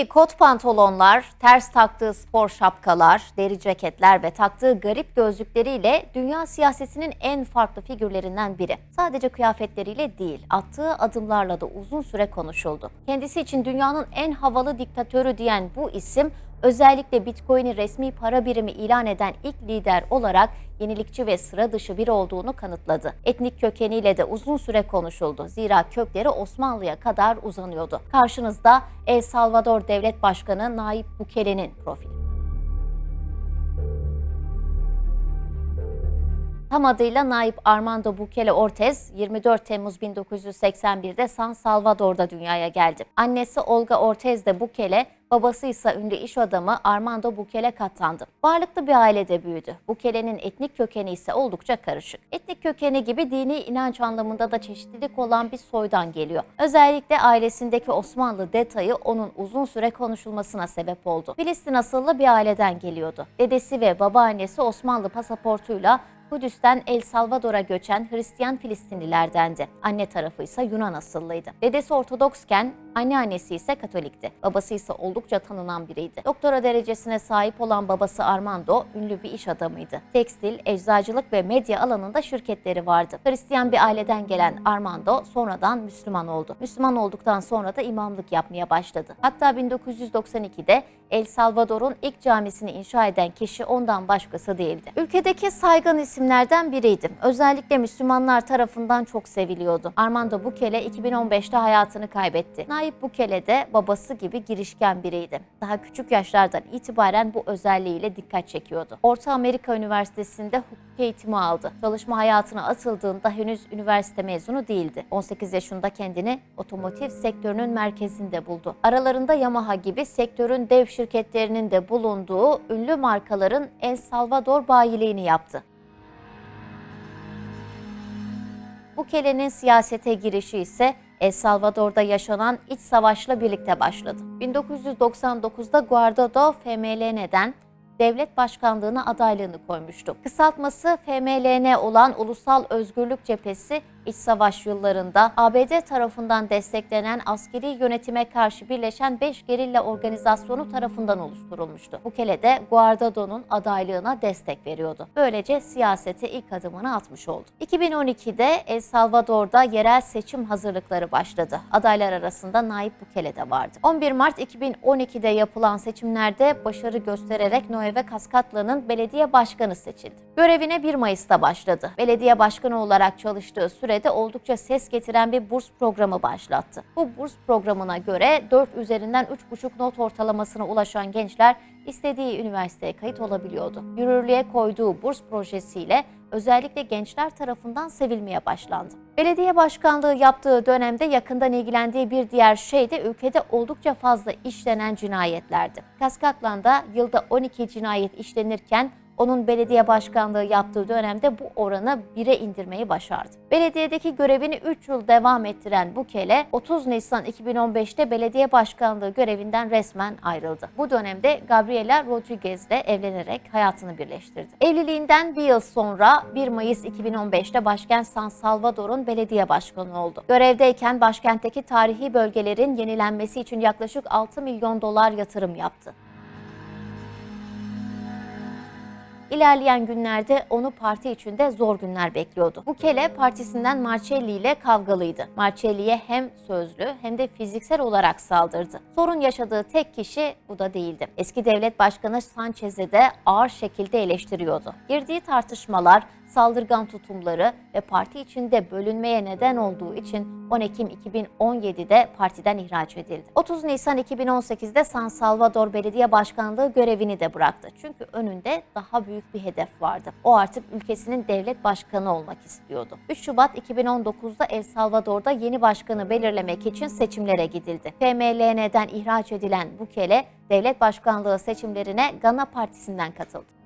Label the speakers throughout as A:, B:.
A: Giydiği kot pantolonlar, ters taktığı spor şapkalar, deri ceketler ve taktığı garip gözlükleriyle dünya siyasetinin en farklı figürlerinden biri. Sadece kıyafetleriyle değil, attığı adımlarla da uzun süre konuşuldu. Kendisi için dünyanın en havalı diktatörü diyen bu isim özellikle Bitcoin'i resmi para birimi ilan eden ilk lider olarak yenilikçi ve sıra dışı biri olduğunu kanıtladı. Etnik kökeniyle de uzun süre konuşuldu. Zira kökleri Osmanlı'ya kadar uzanıyordu. Karşınızda El Salvador Devlet Başkanı Nayib Bukele'nin profili. Tam adıyla Naip Armando Bukele Ortez 24 Temmuz 1981'de San Salvador'da dünyaya geldi. Annesi Olga Ortez de Bukele, babası ise ünlü iş adamı Armando Bukele katlandı. Varlıklı bir ailede büyüdü. Bukele'nin etnik kökeni ise oldukça karışık. Etnik kökeni gibi dini inanç anlamında da çeşitlilik olan bir soydan geliyor. Özellikle ailesindeki Osmanlı detayı onun uzun süre konuşulmasına sebep oldu. Filistin asıllı bir aileden geliyordu. Dedesi ve babaannesi Osmanlı pasaportuyla Kudüs'ten El Salvador'a göçen Hristiyan Filistinlilerdendi. Anne tarafı ise Yunan asıllıydı. Dedesi Ortodoksken anneannesi ise Katolikti. Babası ise oldukça tanınan biriydi. Doktora derecesine sahip olan babası Armando ünlü bir iş adamıydı. Tekstil, eczacılık ve medya alanında şirketleri vardı. Hristiyan bir aileden gelen Armando sonradan Müslüman oldu. Müslüman olduktan sonra da imamlık yapmaya başladı. Hatta 1992'de El Salvador'un ilk camisini inşa eden kişi ondan başkası değildi. Ülkedeki saygın isimlerden biriydi. Özellikle Müslümanlar tarafından çok seviliyordu. Armando Bukele 2015'te hayatını kaybetti. Nayib Bukele de babası gibi girişken biriydi. Daha küçük yaşlardan itibaren bu özelliğiyle dikkat çekiyordu. Orta Amerika Üniversitesi'nde hukuk eğitimi aldı. Çalışma hayatına atıldığında henüz üniversite mezunu değildi. 18 yaşında kendini otomotiv sektörünün merkezinde buldu. Aralarında Yamaha gibi sektörün dev şirketlerinin de bulunduğu ünlü markaların El Salvador bayiliğini yaptı. Bukele'nin siyasete girişi ise El Salvador'da yaşanan iç savaşla birlikte başladı. 1999'da Guardado FMLN'den devlet başkanlığına adaylığını koymuştu. Kısaltması FMLN olan Ulusal Özgürlük Cephesi iç savaş yıllarında ABD tarafından desteklenen askeri yönetime karşı birleşen 5 gerilla organizasyonu tarafından oluşturulmuştu. Bukele de Guardado'nun adaylığına destek veriyordu. Böylece siyasete ilk adımını atmış oldu. 2012'de El Salvador'da yerel seçim hazırlıkları başladı. Adaylar arasında Nayib Bukele de vardı. 11 Mart 2012'de yapılan seçimlerde başarı göstererek Nueve Cascatlan'ın belediye başkanı seçildi. Görevine 1 Mayıs'ta başladı. Belediye başkanı olarak çalıştığı sürede oldukça ses getiren bir burs programı başlattı. Bu burs programına göre 4 üzerinden 3,5 not ortalamasına ulaşan gençler istediği üniversiteye kayıt olabiliyordu. Yürürlüğe koyduğu burs projesiyle özellikle gençler tarafından sevilmeye başlandı. Belediye başkanlığı yaptığı dönemde yakından ilgilendiği bir diğer şey de ülkede oldukça fazla işlenen cinayetlerdi. Kaskatlan'da yılda 12 cinayet işlenirken onun belediye başkanlığı yaptığı dönemde bu oranı 1'e indirmeyi başardı. Belediyedeki görevini 3 yıl devam ettiren Bukele 30 Nisan 2015'te belediye başkanlığı görevinden resmen ayrıldı. Bu dönemde Gabriela Rodriguez ile evlenerek hayatını birleştirdi. Evliliğinden bir yıl sonra 1 Mayıs 2015'te başkent San Salvador'un belediye başkanı oldu. Görevdeyken başkentteki tarihi bölgelerin yenilenmesi için yaklaşık 6 milyon dolar yatırım yaptı. İlerleyen günlerde onu parti içinde zor günler bekliyordu. Bukele partisinden Marcelli ile kavgalıydı. Marcelli'ye hem sözlü hem de fiziksel olarak saldırdı. Sorun yaşadığı tek kişi bu da değildi. Eski devlet başkanı Sanchez'i de ağır şekilde eleştiriyordu. Girdiği tartışmalar, saldırgan tutumları ve parti içinde bölünmeye neden olduğu için 10 Ekim 2017'de partiden ihraç edildi. 30 Nisan 2018'de San Salvador Belediye Başkanlığı görevini de bıraktı. Çünkü önünde daha büyük bir hedef vardı. O artık ülkesinin devlet başkanı olmak istiyordu. 3 Şubat 2019'da El Salvador'da yeni başkanı belirlemek için seçimlere gidildi. FMLN'den ihraç edilen Bukele, devlet başkanlığı seçimlerine Gana Partisi'nden katıldı.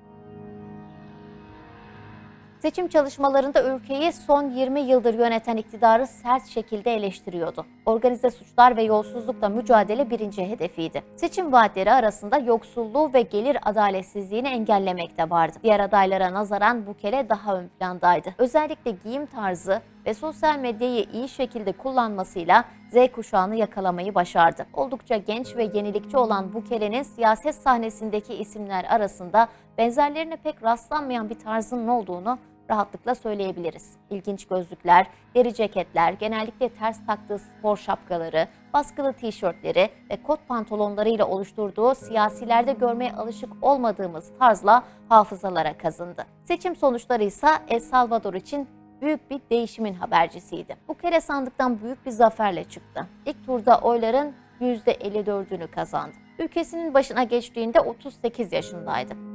A: Seçim çalışmalarında ülkeyi son 20 yıldır yöneten iktidarı sert şekilde eleştiriyordu. Organize suçlar ve yolsuzlukla mücadele birinci hedefiydi. Seçim vaatleri arasında yoksulluğu ve gelir adaletsizliğini engellemek de vardı. Diğer adaylara nazaran Bukele daha ön plandaydı. Özellikle giyim tarzı, ve sosyal medyayı iyi şekilde kullanmasıyla Z kuşağını yakalamayı başardı. Oldukça genç ve yenilikçi olan Bukele'nin siyaset sahnesindeki isimler arasında benzerlerine pek rastlanmayan bir tarzının olduğunu rahatlıkla söyleyebiliriz. İlginç gözlükler, deri ceketler, genellikle ters taktığı spor şapkaları, baskılı tişörtleri ve kot pantolonlarıyla oluşturduğu siyasilerde görmeye alışık olmadığımız tarzla hafızalara kazındı. Seçim sonuçları ise El Salvador için büyük bir değişimin habercisiydi. Bu kere sandıktan büyük bir zaferle çıktı. İlk turda oyların %54'ünü kazandı. Ülkesinin başına geçtiğinde 38 yaşındaydı.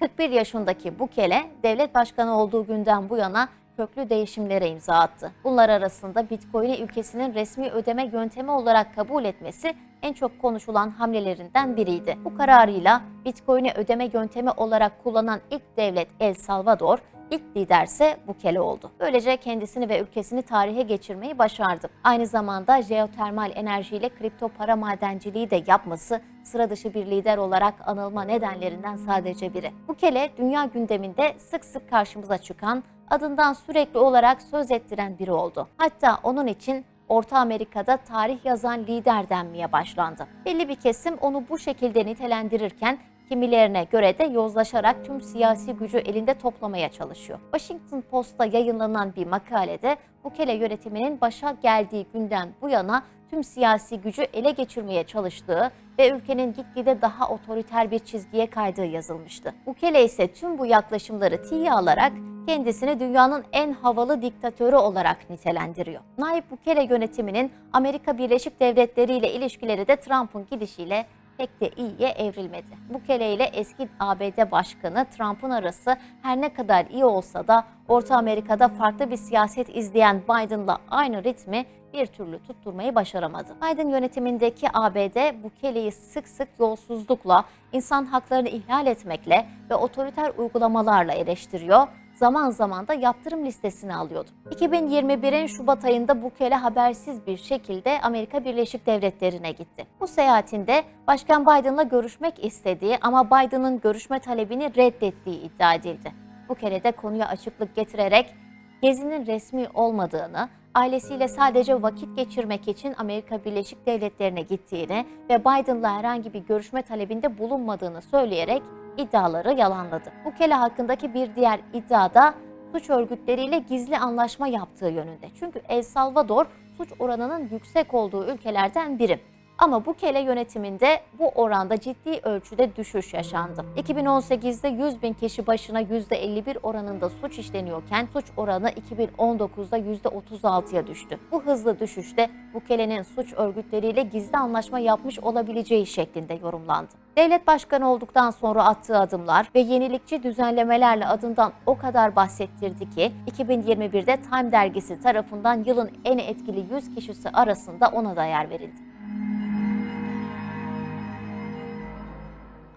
A: 41 yaşındaki Bukele, devlet başkanı olduğu günden bu yana köklü değişimlere imza attı. Bunlar arasında Bitcoin'i ülkesinin resmi ödeme yöntemi olarak kabul etmesi en çok konuşulan hamlelerinden biriydi. Bu kararıyla Bitcoin'i ödeme yöntemi olarak kullanan ilk devlet El Salvador, ilk liderse Bukele oldu. Böylece kendisini ve ülkesini tarihe geçirmeyi başardı. Aynı zamanda jeotermal enerjiyle kripto para madenciliği de yapması sıra dışı bir lider olarak anılma nedenlerinden sadece biri. Bukele dünya gündeminde sık sık karşımıza çıkan, adından sürekli olarak söz ettiren biri oldu. Hatta onun için Orta Amerika'da tarih yazan lider denmeye başlandı. Belli bir kesim onu bu şekilde nitelendirirken kimilerine göre de yozlaşarak tüm siyasi gücü elinde toplamaya çalışıyor. Washington Post'ta yayınlanan bir makalede Bukele yönetiminin başa geldiği günden bu yana tüm siyasi gücü ele geçirmeye çalıştığı ve ülkenin gitgide daha otoriter bir çizgiye kaydığı yazılmıştı. Bukele ise tüm bu yaklaşımları tiye alarak kendisini dünyanın en havalı diktatörü olarak nitelendiriyor. Nayib Bukele yönetiminin Amerika Birleşik Devletleri ile ilişkileri de Trump'ın gidişiyle pek de iyiye evrilmedi. Bukele ile eski ABD Başkanı Trump'ın arası her ne kadar iyi olsa da Orta Amerika'da farklı bir siyaset izleyen Biden'la aynı ritmi bir türlü tutturmayı başaramadı. Biden yönetimindeki ABD Bukele'yi sık sık yolsuzlukla, insan haklarını ihlal etmekle ve otoriter uygulamalarla eleştiriyor zaman zaman da yaptırım listesine alıyordu. 2021'in Şubat ayında Bukele habersiz bir şekilde Amerika Birleşik Devletleri'ne gitti. Bu seyahatinde Başkan Biden'la görüşmek istediği ama Biden'ın görüşme talebini reddettiği iddia edildi. Bukele de konuya açıklık getirerek gezinin resmi olmadığını, ailesiyle sadece vakit geçirmek için Amerika Birleşik Devletleri'ne gittiğini ve Biden'la herhangi bir görüşme talebinde bulunmadığını söyleyerek iddiaları yalanladı. Bukele hakkındaki bir diğer iddiada suç örgütleriyle gizli anlaşma yaptığı yönünde. Çünkü El Salvador suç oranının yüksek olduğu ülkelerden biri. Ama Bukele yönetiminde bu oranda ciddi ölçüde düşüş yaşandı. 2018'de 100 bin kişi başına %51 oranında suç işleniyorken suç oranı 2019'da %36'ya düştü. Bu hızlı düşüşte Bukele'nin suç örgütleriyle gizli anlaşma yapmış olabileceği şeklinde yorumlandı. Devlet başkanı olduktan sonra attığı adımlar ve yenilikçi düzenlemelerle adından o kadar bahsettirdi ki 2021'de Time dergisi tarafından yılın en etkili 100 kişisi arasında ona da yer verildi.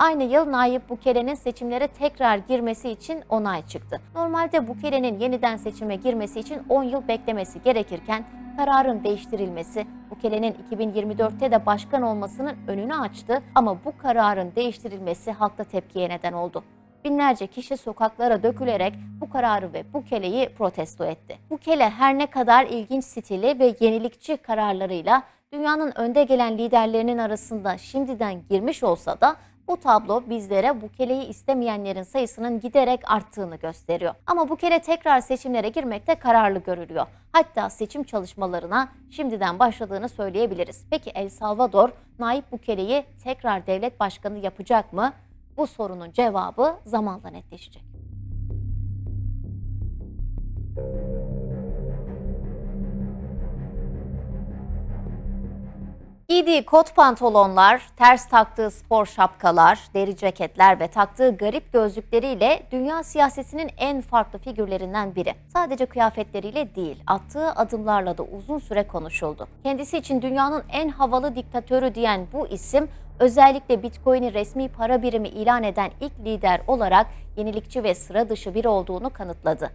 A: Aynı yıl Nayib Bukele'nin seçimlere tekrar girmesi için onay çıktı. Normalde Bukele'nin yeniden seçime girmesi için 10 yıl beklemesi gerekirken kararın değiştirilmesi Bukele'nin 2024'te de başkan olmasının önünü açtı ama bu kararın değiştirilmesi halkta tepkiye neden oldu. Binlerce kişi sokaklara dökülerek bu kararı ve Bukele'yi protesto etti. Bukele her ne kadar ilginç stili ve yenilikçi kararlarıyla dünyanın önde gelen liderlerinin arasında şimdiden girmiş olsa da bu tablo bizlere Bukele'yi istemeyenlerin sayısının giderek arttığını gösteriyor. Ama Bukele tekrar seçimlere girmekte kararlı görülüyor. Hatta seçim çalışmalarına şimdiden başladığını söyleyebiliriz. Peki El Salvador, Nayib Bukele'yi tekrar devlet başkanı yapacak mı? Bu sorunun cevabı zamanla netleşecek. Giydiği kot pantolonlar, ters taktığı spor şapkalar, deri ceketler ve taktığı garip gözlükleriyle dünya siyasetinin en farklı figürlerinden biri. Sadece kıyafetleriyle değil, attığı adımlarla da uzun süre konuşuldu. Kendisi için dünyanın en havalı diktatörü diyen bu isim özellikle Bitcoin'i resmi para birimi ilan eden ilk lider olarak yenilikçi ve sıra dışı biri olduğunu kanıtladı.